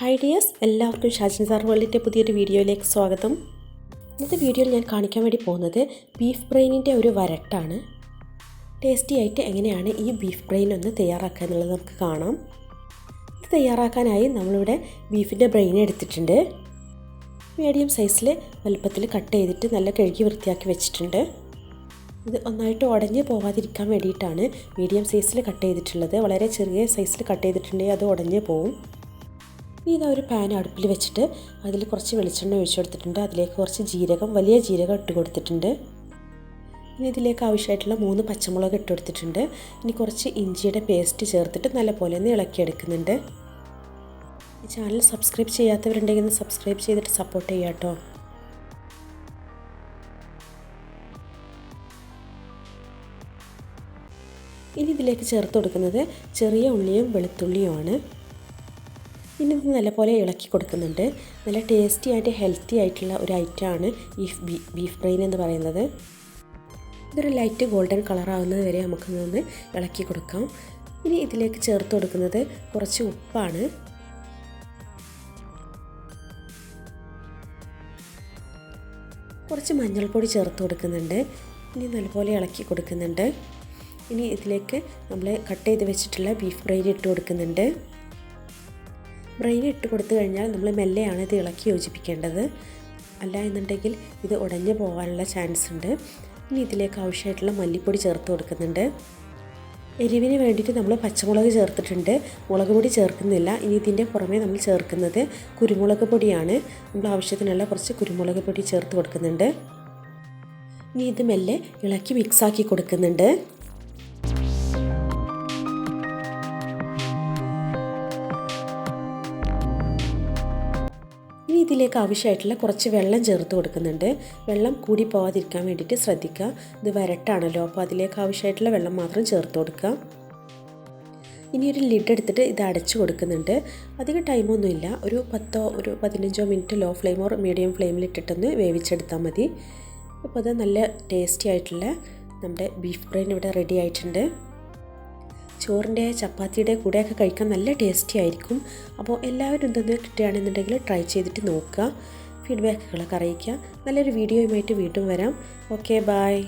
Hi dears എല്ലാവർക്കും Shajin sir വേൾഡിന്റെ പുതിയൊരു വീഡിയോയിലേക്ക് സ്വാഗതം. ഇന്നത്തെ വീഡിയോയിൽ ഞാൻ കാണിക്കാൻ വേണ്ടി പോകുന്നത് ബീഫ് ബ്രെയിനിന്റെ ഒരു വരട്ടാണ്. ടേസ്റ്റി ആയിട്ട് എങ്ങനെയാണ് ഈ ബീഫ് ബ്രെയിൻ ഒന്ന് തയ്യാറാക്കുക എന്നുള്ളത് നമുക്ക് കാണാം. ഇത് തയ്യാറാക്കാനായി നമ്മളിവിടെ ബീഫിന്റെ ബ്രെയിൻ എടുത്തിട്ടുണ്ട്. മീഡിയം സൈസിൽ വലുപ്പത്തിൽ കട്ട് ചെയ്തിട്ട് നല്ല കഴുകി വൃത്തിയാക്കി വെച്ചിട്ടുണ്ട്. ഇത് ഒന്നായിട്ട് ഉടഞ്ഞ് പോകാതിരിക്കാൻ വേണ്ടിയിട്ടാണ് മീഡിയം സൈസിൽ കട്ട് ചെയ്തിട്ടുള്ളത്. വളരെ ചെറിയ സൈസിൽ കട്ട് ചെയ്തിട്ടുണ്ടെങ്കിൽ അത് ഉടഞ്ഞ് പോവും. ഇനി ഇതാ ഒരു പാൻ അടുപ്പിൽ വെച്ചിട്ട് അതിൽ കുറച്ച് വെളിച്ചെണ്ണ ഒഴിച്ചു കൊടുത്തിട്ടുണ്ട്. അതിലേക്ക് കുറച്ച് ജീരകം വലിയ ജീരകം ഇട്ട് കൊടുത്തിട്ടുണ്ട്. ഇനി ഇതിലേക്ക് ആവശ്യമായിട്ടുള്ള മൂന്ന് പച്ചമുളക് ഇട്ട് കൊടുത്തിട്ടുണ്ട്. ഇനി കുറച്ച് ഇഞ്ചിയുടെ പേസ്റ്റ് ചേർത്തിട്ട് നല്ലപോലെ ഒന്ന് ഇളക്കിയെടുക്കുന്നുണ്ട്. ഈ ചാനൽ സബ്സ്ക്രൈബ് ചെയ്യാത്തവരുണ്ടെങ്കിൽ ഒന്ന് സബ്സ്ക്രൈബ് ചെയ്തിട്ട് സപ്പോർട്ട് ചെയ്യാം കേട്ടോ. ഇനി ഇതിലേക്ക് ചേർത്ത് കൊടുക്കുന്നത് ചെറിയ ഉള്ളിയും വെളുത്തുള്ളിയുമാണ്. ഇനി ഇത് നല്ലപോലെ ഇളക്കി കൊടുക്കുന്നുണ്ട്. നല്ല ടേസ്റ്റി ആയിട്ട് ഹെൽത്തി ആയിട്ടുള്ള ഒരു ഐറ്റമാണ് ഈ ബീഫ് ബ്രെയിൻ എന്ന് പറയുന്നത്. ഇതൊരു ലൈറ്റ് ഗോൾഡൻ കളർ ആവുന്നത് വരെ നമുക്കിതൊന്ന് ഇളക്കി കൊടുക്കാം. ഇനി ഇതിലേക്ക് ചേർത്ത് കൊടുക്കുന്നത് കുറച്ച് ഉപ്പാണ്. കുറച്ച് മഞ്ഞൾപ്പൊടി ചേർത്ത് കൊടുക്കുന്നുണ്ട്. ഇനി നല്ലപോലെ ഇളക്കി കൊടുക്കുന്നുണ്ട്. ഇനി ഇതിലേക്ക് നമ്മൾ കട്ട് ചെയ്ത് വെച്ചിട്ടുള്ള ബീഫ് ബ്രെയിൻ ഇട്ട് കൊടുക്കുന്നുണ്ട്. ബ്രെയിൻ ഇട്ട് കൊടുത്തു കഴിഞ്ഞാൽ നമ്മൾ മെല്ലെയാണ് ഇത് ഇളക്കി യോജിപ്പിക്കേണ്ടത്. അല്ല എന്നുണ്ടെങ്കിൽ ഇത് ഉടഞ്ഞു പോകാനുള്ള ചാൻസ് ഉണ്ട്. ഇനി ഇതിലേക്ക് ആവശ്യമായിട്ടുള്ള മല്ലിപ്പൊടി ചേർത്ത് കൊടുക്കുന്നുണ്ട്. എരിവിന് വേണ്ടിയിട്ട് നമ്മൾ പച്ചമുളക് ചേർത്തിട്ടുണ്ട്. മുളക് പൊടി ചേർക്കുന്നില്ല. ഇനി ഇതിന്റെ പുറമേ നമ്മൾ ചേർക്കുന്നത് കുരുമുളക് പൊടിയാണ്. നമ്മൾ ആവശ്യത്തിനുള്ള കുറച്ച് കുരുമുളക് പൊടി ചേർത്ത് കൊടുക്കുന്നുണ്ട്. ഇനി ഇത് മെല്ലെ ഇളക്കി മിക്സാക്കി കൊടുക്കുന്നുണ്ട്. ഇതിലേക്ക് ആവശ്യമായിട്ടുള്ള കുറച്ച് വെള്ളം ചേർത്ത് കൊടുക്കുന്നുണ്ട്. വെള്ളം കൂടി പോകാതിരിക്കാൻ വേണ്ടിയിട്ട് ശ്രദ്ധിക്കുക. ഇത് വരട്ടാണല്ലോ. അപ്പോൾ അതിലേക്ക് ആവശ്യമായിട്ടുള്ള വെള്ളം മാത്രം ചേർത്ത് കൊടുക്കുക. ഇനി ഒരു ലിഡ് എടുത്തിട്ട് ഇത് അടച്ചു കൊടുക്കുന്നുണ്ട്. അധികം ടൈമൊന്നുമില്ല ഒരു പത്തോ ഒരു പതിനഞ്ചോ മിനിറ്റ് ലോ ഫ്ലെയിമോ മീഡിയം ഫ്ലെയിമിൽ ഇട്ടിട്ടൊന്ന് വേവിച്ചെടുത്താൽ മതി. അപ്പോൾ അത് നല്ല ടേസ്റ്റി ആയിട്ടുള്ള നമ്മുടെ ബീഫ് ബ്രെയിൻ ഇവിടെ റെഡി ആയിട്ടുണ്ട്. ചോറിന്റെ ചപ്പാത്തിയുടെ കൂടെയൊക്കെ കഴിക്കാൻ നല്ല ടേസ്റ്റി ആയിരിക്കും. അപ്പോൾ എല്ലാവരും ഇതൊന്ന് കിട്ടുകയാണെന്നുണ്ടെങ്കിൽ ട്രൈ ചെയ്തിട്ട് നോക്കുക. ഫീഡ്ബാക്കുകളൊക്കെ അറിയിക്കുക. നല്ലൊരു വീഡിയോയുമായിട്ട് വീണ്ടും വരാം. Okay bye